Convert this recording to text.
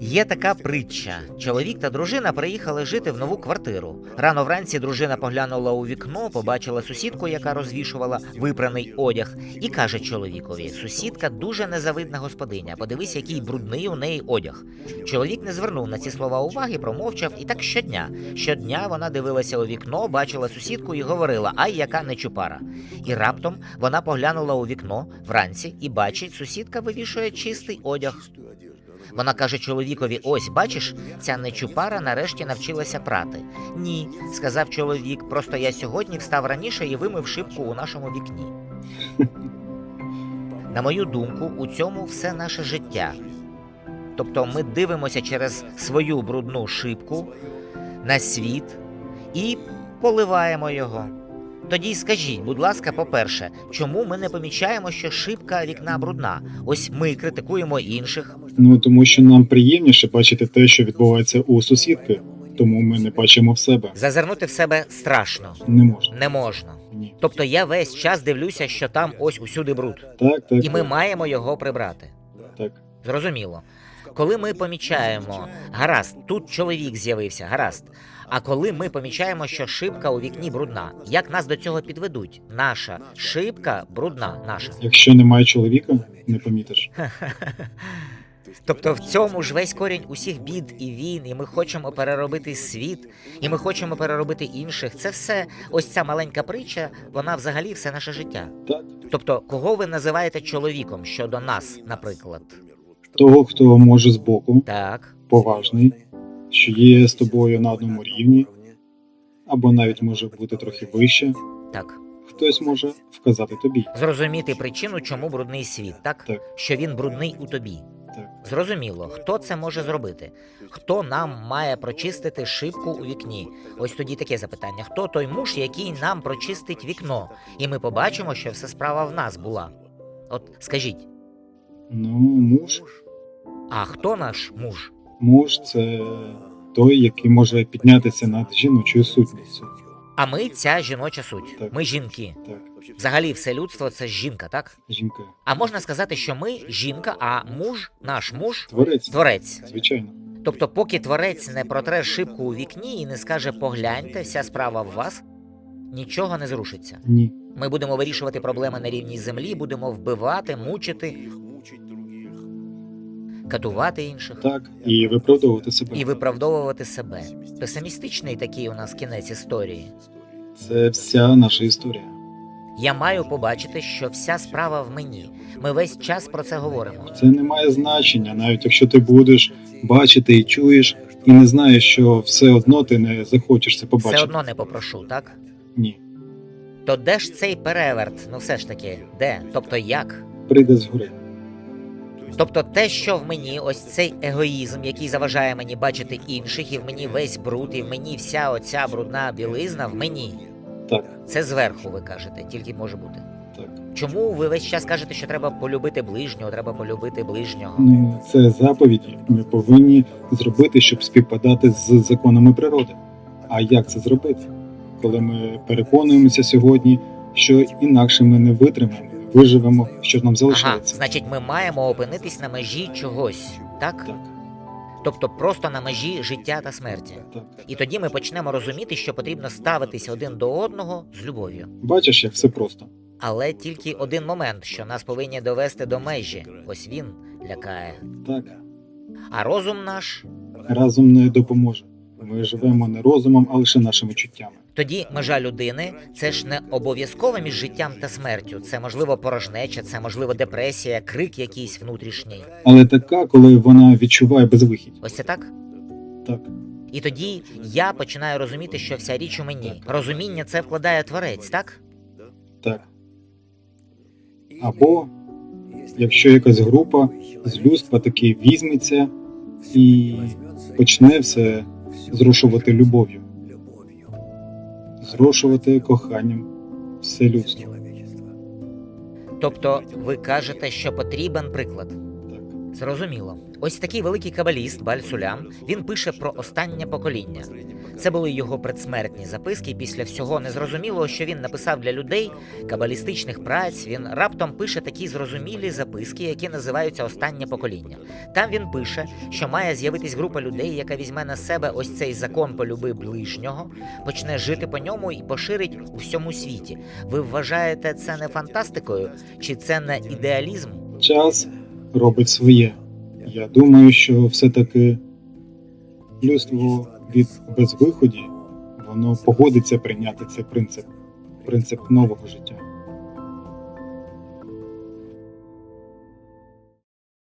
Є така притча: чоловік та дружина приїхали жити в нову квартиру. Рано вранці дружина поглянула у вікно, побачила сусідку, яка розвішувала випраний одяг, і каже чоловікові: сусідка дуже незавидна господиня. Подивись, який брудний у неї одяг. Чоловік не звернув на ці слова уваги, промовчав, і так щодня. Щодня вона дивилася у вікно, бачила сусідку і говорила: Ай, яка нечупара. І раптом вона поглянула у вікно вранці і бачить, сусідка вивішує чистий одяг. Вона каже чоловікові: ось, бачиш, ця нечупара нарешті навчилася прати. Ні, сказав чоловік, просто я сьогодні встав раніше і вимив шибку у нашому вікні. На мою думку, у цьому все наше життя. Тобто ми дивимося через свою брудну шибку на світ і поливаємо його. Тоді скажіть, будь ласка, по-перше, чому ми не помічаємо, що шибка вікна брудна? Ось ми критикуємо інших, Ну тому що нам приємніше бачити те, що відбувається у сусідки, тому ми не бачимо в себе. Зазирнути в себе страшно, Не можна. не можна. Ні. Тобто я весь час дивлюся, що там ось усюди бруд, Так, так. і ми так, маємо його прибрати. так. Зрозуміло. Коли ми помічаємо, гаразд, тут чоловік з'явився, гаразд. А коли ми помічаємо, що шибка у вікні брудна, як нас до цього підведуть? Наша шибка брудна, наша. Якщо немає чоловіка, не помітиш. Тобто в цьому ж весь корінь усіх бід і війн, і ми хочемо переробити світ, і ми хочемо переробити інших. Це все, ось ця маленька притча, вона взагалі все наше життя. Тобто, кого ви називаєте чоловіком щодо нас, наприклад? Того, хто може збоку, Так, поважний, що є з тобою на одному рівні, або навіть може бути трохи вище, так. хтось може вказати тобі. Зрозуміти причину, чому брудний світ, так? Так. Що він брудний у тобі. Так. Зрозуміло, хто це може зробити? Хто нам має прочистити шибку у вікні? Ось тоді таке запитання: хто той муж, який нам прочистить вікно, і ми побачимо, що все справа в нас була. От скажіть, Ну, муж. А хто наш муж? Муж це той, який може піднятися над жіночою сутністю. А ми ця жіноча суть. Так. Ми жінки. Так, Взагалі, все людство це жінка, так? жінка. А можна сказати, що ми жінка, а муж, наш муж, Творець, творець. звичайно. Тобто, поки творець не протре шибку у вікні і не скаже погляньте, вся справа в вас, нічого не зрушиться. Ні. Ми будемо вирішувати проблеми на рівні землі, будемо вбивати, мучити, катувати інших Так, і виправдовувати себе. і виправдовувати себе. Песимістичний такий у нас кінець історії. Це вся наша історія. Я маю побачити, що вся справа в мені. Ми весь час про це говоримо. Це не має значення, навіть якщо ти будеш бачити і чуєш, і не знаєш, що все одно ти не захочеш це побачити. Все одно не попрошу, так? Ні. То де ж цей переверт? Ну все ж таки, де? Тобто як? Прийде згори. Тобто те, що в мені, ось цей егоїзм, який заважає мені бачити інших, і в мені весь бруд, і в мені вся оця брудна білизна в мені. Так, Це зверху, ви кажете, тільки може бути. так. Чому ви весь час кажете, що треба полюбити ближнього, треба полюбити ближнього? Ну, це заповіді. Ми повинні зробити, щоб співпадати з законами природи. А як це зробити? Коли ми переконуємося сьогодні, що інакше ми не витримаємо, виживемо, що нам Ага, залишається. значить, ми маємо опинитись на межі чогось, так? Так, Тобто просто на межі життя та смерті. так. І тоді ми почнемо розуміти, що потрібно ставитись один до одного з любов'ю. Бачиш, як все просто. Але тільки один момент, що нас повинні довести до межі. Ось він лякає. Так, А розум наш разом не допоможе. Ми живемо не розумом, а лише нашими чуттями. тоді межа людини це ж не обов'язково між життям та смертю. Це можливо порожнеча, це можливо депресія, крик якийсь внутрішній. Але така, коли вона відчуває безвихідь. Ось це так. Так, І тоді я починаю розуміти, що вся річ у мені. Розуміння це вкладає творець, так? так. Або якщо якась група з людства таки візьметься і почне все зрушувати любов'ю, зрушувати коханням все людство. Тобто, ви кажете, що потрібен приклад. Зрозуміло. Ось такий великий кабаліст Баль Сулям. Він пише про останнє покоління. Це були його предсмертні записки. Після всього незрозумілого, що він написав для людей, кабалістичних праць. Він раптом пише такі зрозумілі записки, які називаються Останнє покоління. Там він пише, що має з'явитись група людей, яка візьме на себе ось цей закон полюби ближнього, почне жити по ньому і поширить у всьому світі. Ви вважаєте це не фантастикою, чи це не ідеалізм? Час робить своє. Я думаю, що все-таки людство від безвиході воно погодиться прийняти цей принцип, принцип нового життя.